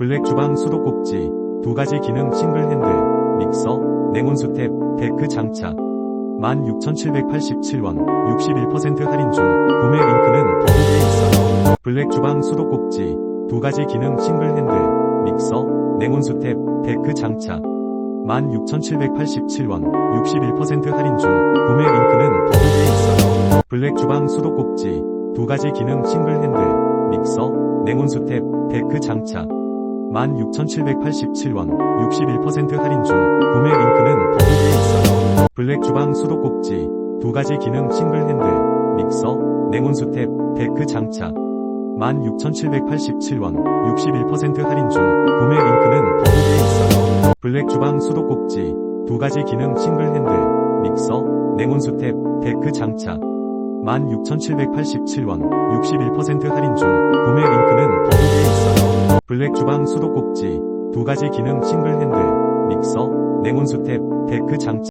블랙 주방 수도꼭지, 두 가지 기능 싱글 핸드, 믹서, 냉온수 탭, 데크 장착. 16,787원, 61% 할인 중, 구매 링크는 더보기에 있어요. 블랙 주방 수도꼭지, 두 가지 기능 싱글 핸드, 믹서, 냉온수 탭, 데크 장착. 16,787원, 61% 할인 중, 구매 링크는 더보기에 있어요. 블랙 주방 수도꼭지, 두 가지 기능 싱글 핸드, 믹서, 냉온수 탭, 데크 장착. 16,787원, 61% 할인 중, 구매 링크는 더보기에 있어요. 블랙 주방 수도꼭지, 두 가지 기능 싱글 핸드, 믹서, 냉온수 탭, 데크 장착. 16,787원, 61% 할인 중, 구매 링크는 더보기에 있어요. 블랙 주방 수도꼭지, 두 가지 기능 싱글 핸드, 믹서, 냉온수 탭, 데크 장착. 16,787원, 61% 할인 중, 블랙 주방 수도꼭지, 두 가지 기능 싱글 핸드, 믹서, 냉온수 탭, 데크 장착.